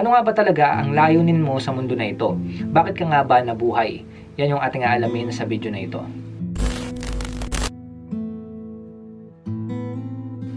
Ano nga ba talaga ang layunin mo sa mundo na ito? Bakit ka nga ba nabuhay? Yan yung ating aalamin sa video na ito.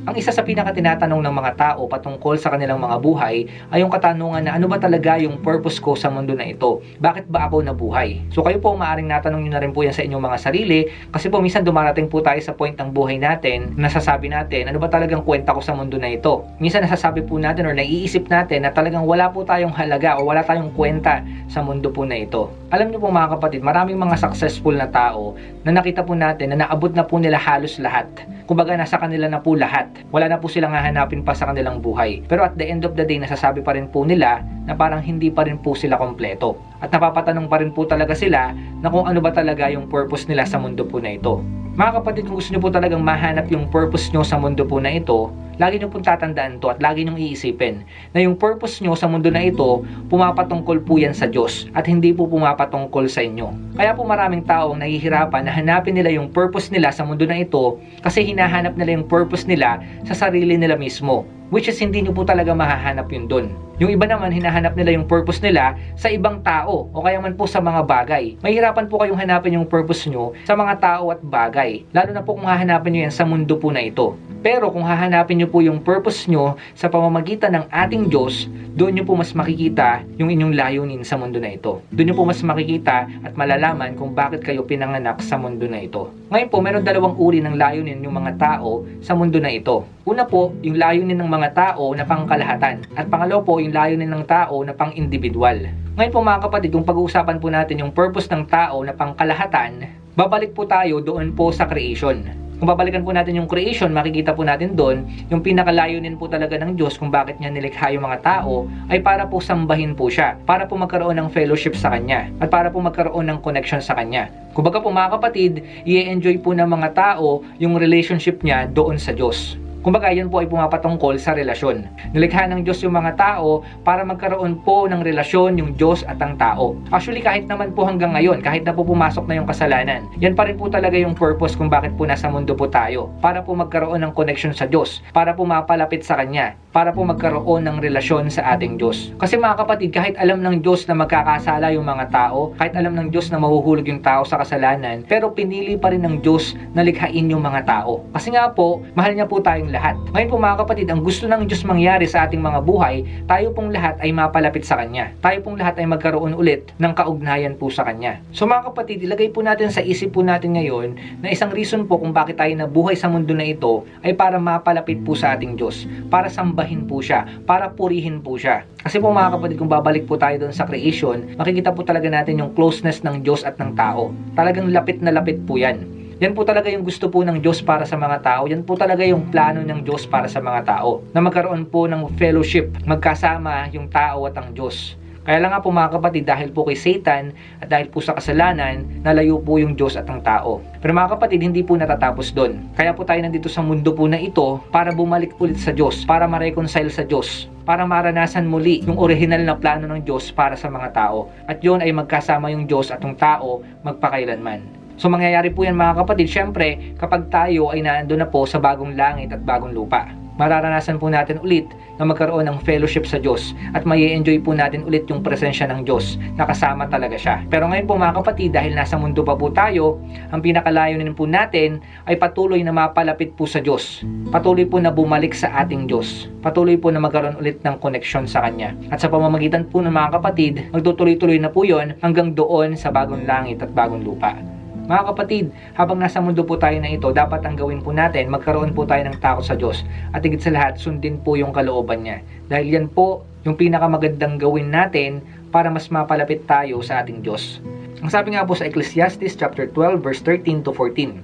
Ang isa sa pinakatinatanong ng mga tao patungkol sa kanilang mga buhay ay yung katanungan na ano ba talaga yung purpose ko sa mundo na ito? Bakit ba ako nabuhay? So kayo po maaring natanong nyo na rin po yan sa inyong mga sarili kasi po minsan dumarating po tayo sa point ng buhay natin nasasabi natin ano ba talagang kwenta ko sa mundo na ito? Minsan nasasabi po natin or naiisip natin na talagang wala po tayong halaga o wala tayong kwenta sa mundo po na ito. Alam niyo po mga kapatid, maraming mga successful na tao na nakita po natin na naabot na po nila halos lahat. Kumbaga nasa kanila na po lahat. Wala na po silang hahanapin pa sa kanilang buhay. Pero at the end of the day, nasasabi pa rin po nila na parang hindi pa rin po sila kompleto. At napapatanong pa rin po talaga sila na kung ano ba talaga yung purpose nila sa mundo po na ito. Mga kapatid, kung gusto nyo po talagang mahanap yung purpose nyo sa mundo po na ito, lagi nyo pong tatandaan to at lagi nyo iisipin na yung purpose nyo sa mundo na ito, pumapatungkol po yan sa Diyos at hindi po pumapatungkol sa inyo. Kaya po maraming tao ang nahihirapan na hanapin nila yung purpose nila sa mundo na ito kasi hinahanap nila yung purpose nila sa sarili nila mismo which is hindi nyo po talaga mahahanap yun doon. Yung iba naman, hinahanap nila yung purpose nila sa ibang tao o kaya man po sa mga bagay. Mahirapan po kayong hanapin yung purpose nyo sa mga tao at bagay. Lalo na po kung hahanapin nyo yan sa mundo po na ito. Pero kung hahanapin nyo po yung purpose nyo sa pamamagitan ng ating Diyos, doon nyo po mas makikita yung inyong layunin sa mundo na ito. Doon nyo po mas makikita at malalaman kung bakit kayo pinanganak sa mundo na ito. Ngayon po, meron dalawang uri ng layunin yung mga tao sa mundo na ito. Una po, yung layunin ng mga tao na pangkalahatan. At pangalawa po, yung layunin ng tao na pang-individual. Ngayon po mga kapatid, kung pag-uusapan po natin yung purpose ng tao na pangkalahatan, babalik po tayo doon po sa creation. Kung babalikan po natin yung creation, makikita po natin doon yung pinakalayunin po talaga ng Diyos kung bakit niya nilikha yung mga tao ay para po sambahin po siya, para po magkaroon ng fellowship sa Kanya, at para po magkaroon ng connection sa Kanya. Kumbaga po mga kapatid, i-enjoy po ng mga tao yung relationship niya doon sa Diyos. Kumbaga, yan po ay pumapatungkol sa relasyon. Nilikha ng Diyos yung mga tao para magkaroon po ng relasyon yung Diyos at ang tao. Actually, kahit naman po hanggang ngayon, kahit na po pumasok na yung kasalanan, yan pa rin po talaga yung purpose kung bakit po nasa mundo po tayo. Para po magkaroon ng connection sa Diyos, para po mapalapit sa Kanya, para po magkaroon ng relasyon sa ating Diyos. Kasi mga kapatid, kahit alam ng Diyos na magkakasala yung mga tao, kahit alam ng Diyos na mahuhulog yung tao sa kasalanan, pero pinili pa rin ng Diyos na likhain yung mga tao. Kasi nga po, mahal niya po tayong lahat. Ngayon po mga kapatid, ang gusto ng Diyos mangyari sa ating mga buhay, tayo pong lahat ay mapalapit sa Kanya. Tayo pong lahat ay magkaroon ulit ng kaugnayan po sa Kanya. So mga kapatid, ilagay po natin sa isip po natin ngayon na isang reason po kung bakit tayo nabuhay sa mundo na ito ay para mapalapit po sa ating Diyos, para sambahin po siya, para purihin po siya. Kasi po mga kapatid, kung babalik po tayo doon sa creation, makikita po talaga natin yung closeness ng Diyos at ng tao. Talagang lapit na lapit po yan. Yan po talaga yung gusto po ng Diyos para sa mga tao. Yan po talaga yung plano ng Diyos para sa mga tao. Na magkaroon po ng fellowship, magkasama yung tao at ang Diyos. Kaya lang nga po mga kapatid, dahil po kay Satan at dahil po sa kasalanan, nalayo po yung Diyos at ang tao. Pero mga kapatid, hindi po natatapos doon. Kaya po tayo nandito sa mundo po na ito para bumalik ulit sa Diyos, para ma-reconcile sa Diyos, para maranasan muli yung original na plano ng Diyos para sa mga tao. At yun ay magkasama yung Diyos at yung tao magpakailanman. So mangyayari po yan mga kapatid, syempre kapag tayo ay naando na po sa bagong langit at bagong lupa. Mararanasan po natin ulit na magkaroon ng fellowship sa Diyos at may enjoy po natin ulit yung presensya ng Diyos na kasama talaga siya. Pero ngayon po mga kapatid, dahil nasa mundo pa po tayo, ang pinakalayunin po natin ay patuloy na mapalapit po sa Diyos. Patuloy po na bumalik sa ating Diyos. Patuloy po na magkaroon ulit ng connection sa Kanya. At sa pamamagitan po ng mga kapatid, magtutuloy-tuloy na po yon hanggang doon sa bagong langit at bagong lupa. Mga kapatid, habang nasa mundo po tayo na ito, dapat ang gawin po natin, magkaroon po tayo ng takot sa Diyos. At higit sa lahat, sundin po yung kalooban niya. Dahil yan po yung pinakamagandang gawin natin para mas mapalapit tayo sa ating Diyos. Ang sabi nga po sa Ecclesiastes chapter 12 verse 13 to 14.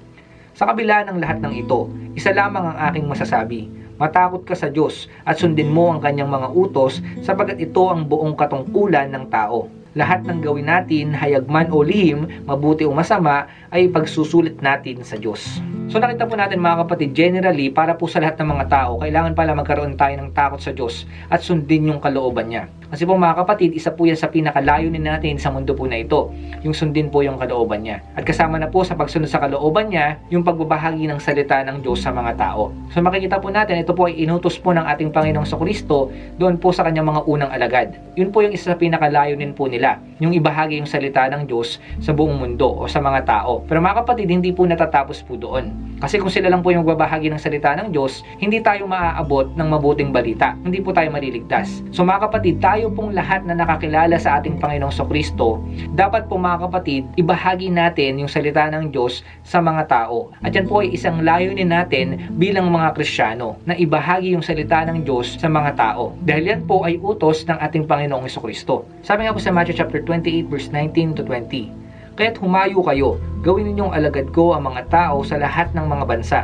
Sa kabila ng lahat ng ito, isa lamang ang aking masasabi. Matakot ka sa Diyos at sundin mo ang kanyang mga utos sapagkat ito ang buong katungkulan ng tao lahat ng gawin natin, hayagman o lihim, mabuti o masama, ay pagsusulit natin sa Diyos. So nakita po natin mga kapatid, generally, para po sa lahat ng mga tao, kailangan pala magkaroon tayo ng takot sa Diyos at sundin yung kalooban niya. Kasi po mga kapatid, isa po yan sa pinakalayunin natin sa mundo po na ito, yung sundin po yung kalooban niya. At kasama na po sa pagsunod sa kalooban niya, yung pagbabahagi ng salita ng Diyos sa mga tao. So makikita po natin, ito po ay inutos po ng ating Panginoong Kristo doon po sa kanyang mga unang alagad. Yun po yung isa sa pinakalayunin po nila, yung ibahagi yung salita ng Diyos sa buong mundo o sa mga tao. Pero mga kapatid, hindi po natatapos po doon. Kasi kung sila lang po yung babahagi ng salita ng Diyos, hindi tayo maaabot ng mabuting balita. Hindi po tayo maliligtas. So mga kapatid, tayo pong lahat na nakakilala sa ating Panginoong Kristo, dapat po mga kapatid, ibahagi natin yung salita ng Diyos sa mga tao. At yan po ay isang layunin natin bilang mga Kristiyano na ibahagi yung salita ng Diyos sa mga tao. Dahil yan po ay utos ng ating Panginoong Kristo. Sabi nga po sa Matthew chapter 28 verse 19 to 20, Kaya't humayo kayo, gawin ninyong alagad ko ang mga tao sa lahat ng mga bansa.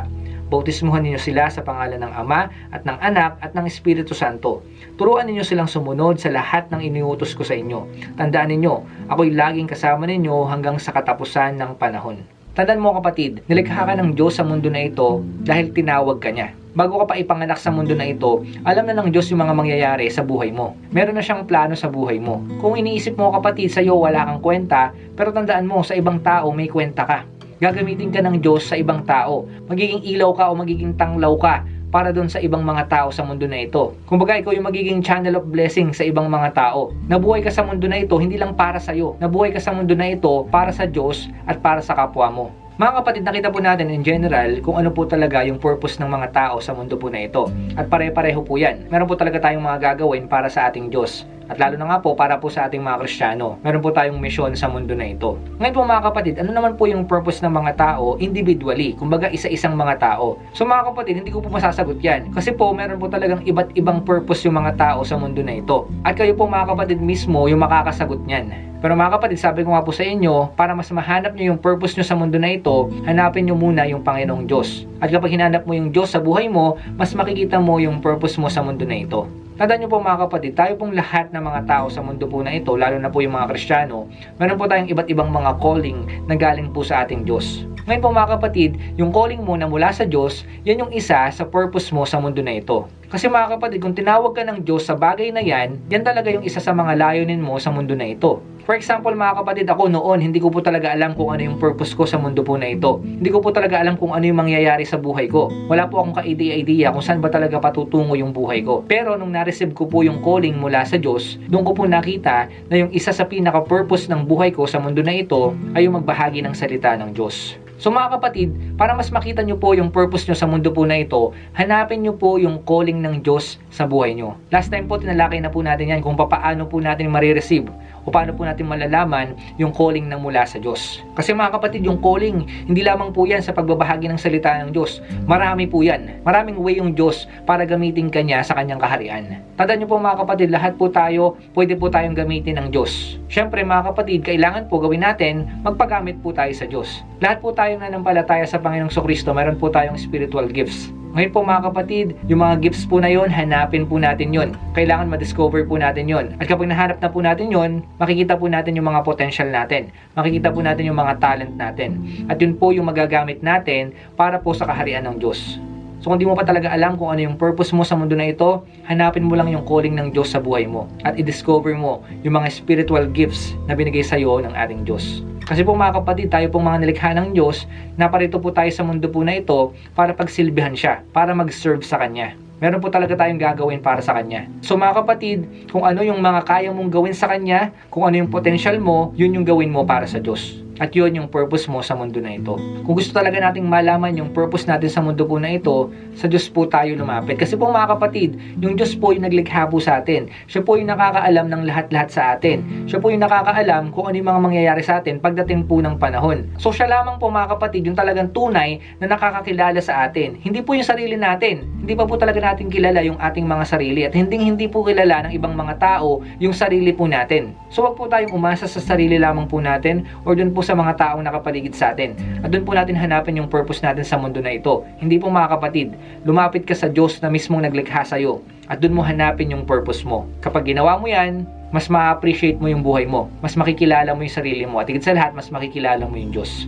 Bautismuhan ninyo sila sa pangalan ng Ama at ng Anak at ng Espiritu Santo. Turuan ninyo silang sumunod sa lahat ng iniutos ko sa inyo. Tandaan ninyo, ako'y laging kasama ninyo hanggang sa katapusan ng panahon. Tandaan mo kapatid, nilikha ka ng Diyos sa mundo na ito dahil tinawag ka niya. Bago ka pa ipanganak sa mundo na ito, alam na ng Diyos yung mga mangyayari sa buhay mo. Meron na siyang plano sa buhay mo. Kung iniisip mo kapatid, sa iyo wala kang kwenta, pero tandaan mo, sa ibang tao may kwenta ka. Gagamitin ka ng Diyos sa ibang tao. Magiging ilaw ka o magiging tanglaw ka para doon sa ibang mga tao sa mundo na ito. Kumbaga, ikaw yung magiging channel of blessing sa ibang mga tao. Nabuhay ka sa mundo na ito, hindi lang para sa iyo. Nabuhay ka sa mundo na ito para sa Diyos at para sa kapwa mo. Mga kapatid, nakita po natin in general kung ano po talaga yung purpose ng mga tao sa mundo po na ito. At pare-pareho po yan. Meron po talaga tayong mga gagawin para sa ating Diyos. At lalo na nga po para po sa ating mga Kristiyano. Meron po tayong misyon sa mundo na ito. Ngayon po mga kapatid, ano naman po yung purpose ng mga tao individually? Kumbaga isa-isang mga tao. So mga kapatid, hindi ko po masasagot yan. Kasi po meron po talagang iba't ibang purpose yung mga tao sa mundo na ito. At kayo po mga kapatid mismo yung makakasagot niyan. Pero mga kapatid, sabi ko nga po sa inyo, para mas mahanap nyo yung purpose nyo sa mundo na ito, hanapin nyo muna yung Panginoong Diyos. At kapag hinanap mo yung Diyos sa buhay mo, mas makikita mo yung purpose mo sa mundo na ito. Tandaan nyo po mga kapatid, tayo pong lahat ng mga tao sa mundo po na ito, lalo na po yung mga Kristiyano, meron po tayong iba't ibang mga calling na galing po sa ating Diyos. Ngayon po mga kapatid, yung calling mo na mula sa Diyos, yan yung isa sa purpose mo sa mundo na ito. Kasi mga kapatid, kung tinawag ka ng Diyos sa bagay na yan, yan talaga yung isa sa mga layunin mo sa mundo na ito. For example mga kapatid, ako noon, hindi ko po talaga alam kung ano yung purpose ko sa mundo po na ito. Hindi ko po talaga alam kung ano yung mangyayari sa buhay ko. Wala po akong ka-idea kung saan ba talaga patutungo yung buhay ko. Pero nung na-receive ko po yung calling mula sa Diyos, doon ko po nakita na yung isa sa pinaka-purpose ng buhay ko sa mundo na ito ay yung magbahagi ng salita ng Diyos. So mga kapatid, para mas makita nyo po yung purpose nyo sa mundo po na ito, hanapin nyo po yung calling ng Diyos sa buhay nyo. Last time po, tinalakay na po natin yan kung paano po natin marireceive o paano po natin malalaman yung calling na mula sa Diyos. Kasi mga kapatid, yung calling, hindi lamang po yan sa pagbabahagi ng salita ng Diyos. Marami po yan. Maraming way yung Diyos para gamitin kanya sa kanyang kaharian. Tandaan nyo po mga kapatid, lahat po tayo, pwede po tayong gamitin ng Diyos. Siyempre mga kapatid, kailangan po gawin natin, magpagamit po tayo sa Diyos. Lahat po tayo nanampalataya sa Panginoong Kristo, meron po tayong spiritual gifts. Ngayon po mga kapatid, yung mga gifts po na yon, hanapin po natin yon. Kailangan ma-discover po natin yon. At kapag nahanap na po natin yon, makikita po natin yung mga potential natin. Makikita po natin yung mga talent natin. At yun po yung magagamit natin para po sa kaharian ng Diyos. So kung di mo pa talaga alam kung ano yung purpose mo sa mundo na ito, hanapin mo lang yung calling ng Diyos sa buhay mo at i-discover mo yung mga spiritual gifts na binigay sa iyo ng ating Diyos. Kasi po mga kapatid, tayo pong mga nilikha ng Diyos, naparito po tayo sa mundo po na ito para pagsilbihan siya, para mag-serve sa Kanya. Meron po talaga tayong gagawin para sa Kanya. So mga kapatid, kung ano yung mga kaya mong gawin sa Kanya, kung ano yung potential mo, yun yung gawin mo para sa Diyos. At yun yung purpose mo sa mundo na ito. Kung gusto talaga nating malaman yung purpose natin sa mundo po na ito, sa Diyos po tayo lumapit. Kasi po mga kapatid, yung Diyos po yung naglikha po sa atin. Siya po yung nakakaalam ng lahat-lahat sa atin. Siya po yung nakakaalam kung ano yung mga mangyayari sa atin pagdating po ng panahon. So siya lamang po mga kapatid, yung talagang tunay na nakakakilala sa atin. Hindi po yung sarili natin. Hindi pa po talaga natin kilala yung ating mga sarili at hindi hindi po kilala ng ibang mga tao yung sarili po natin. So wag po tayong umasa sa sarili lamang po natin or dun po sa mga taong nakapaligid sa atin. At doon po natin hanapin yung purpose natin sa mundo na ito. Hindi po mga kapatid, lumapit ka sa Diyos na mismong naglikha sa iyo at doon mo hanapin yung purpose mo. Kapag ginawa mo yan, mas ma-appreciate mo yung buhay mo. Mas makikilala mo yung sarili mo. At higit sa lahat, mas makikilala mo yung Diyos.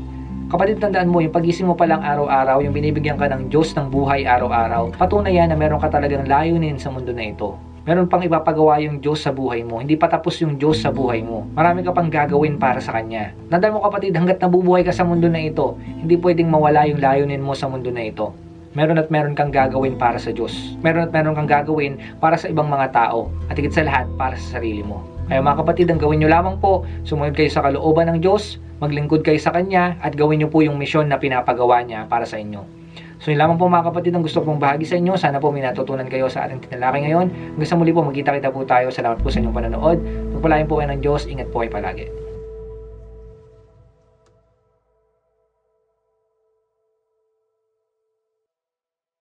Kapatid, tandaan mo, yung pagising mo pa lang araw-araw, yung binibigyan ka ng Diyos ng buhay araw-araw, patunay yan na meron ka talagang layunin sa mundo na ito. Meron pang ipapagawa yung Diyos sa buhay mo. Hindi pa tapos yung Diyos sa buhay mo. Marami ka pang gagawin para sa Kanya. Tandaan mo kapatid, hanggat nabubuhay ka sa mundo na ito, hindi pwedeng mawala yung layunin mo sa mundo na ito. Meron at meron kang gagawin para sa Diyos. Meron at meron kang gagawin para sa ibang mga tao. At higit sa lahat, para sa sarili mo. Kaya mga kapatid, ang gawin nyo lamang po, sumunod kayo sa kalooban ng Diyos, maglingkod kayo sa Kanya, at gawin nyo po yung misyon na pinapagawa niya para sa inyo. So yun lamang po mga kapatid ang gusto kong bahagi sa inyo. Sana po may natutunan kayo sa ating tinalaki ngayon. Hanggang sa muli po, magkita-kita po tayo. Salamat po sa inyong panonood. Pagpalain po kayo ng Diyos. Ingat po kayo palagi.